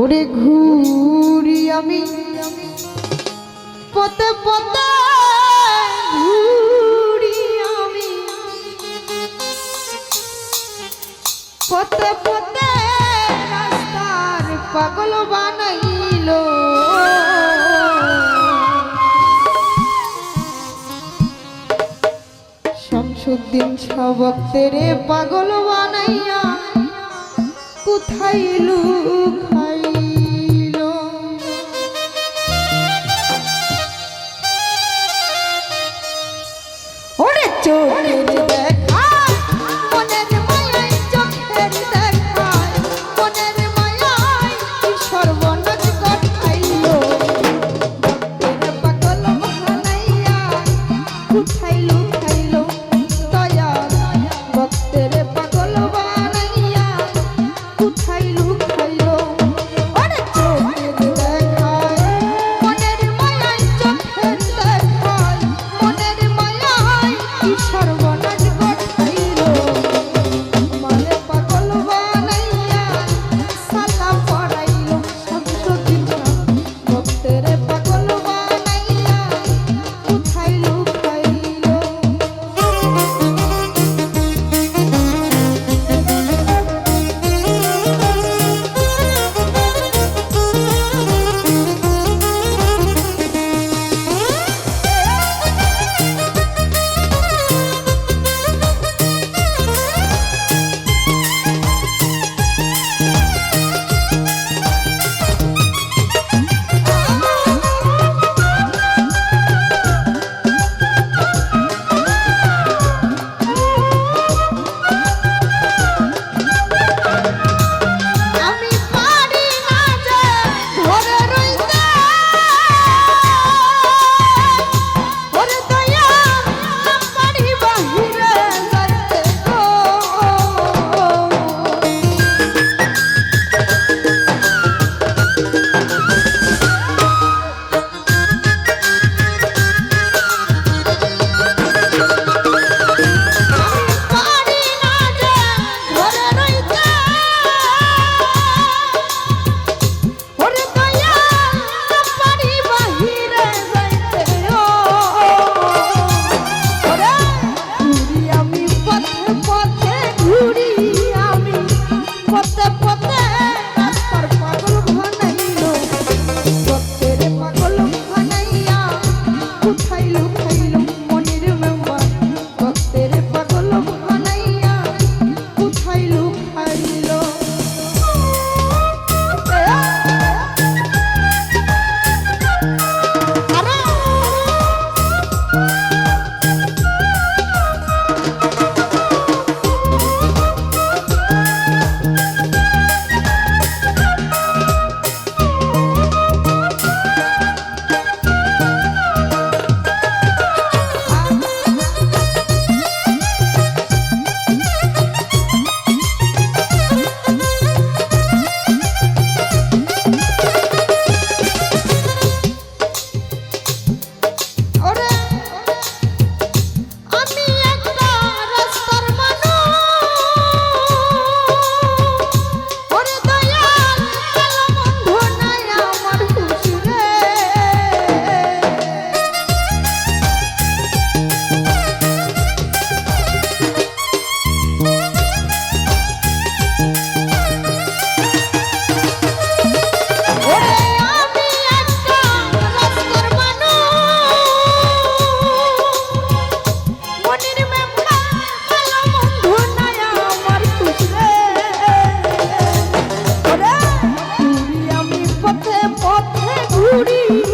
ওরে ঘুরি আমি। পতে পতে ঘুরি আমি। পতে পতে রাস্তার পাগল বানাইল। শামসুদ্দিন সবক্তেরে পাগল বানাইয়া কোথায় লুক okay. ঘুরি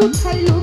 我太才有。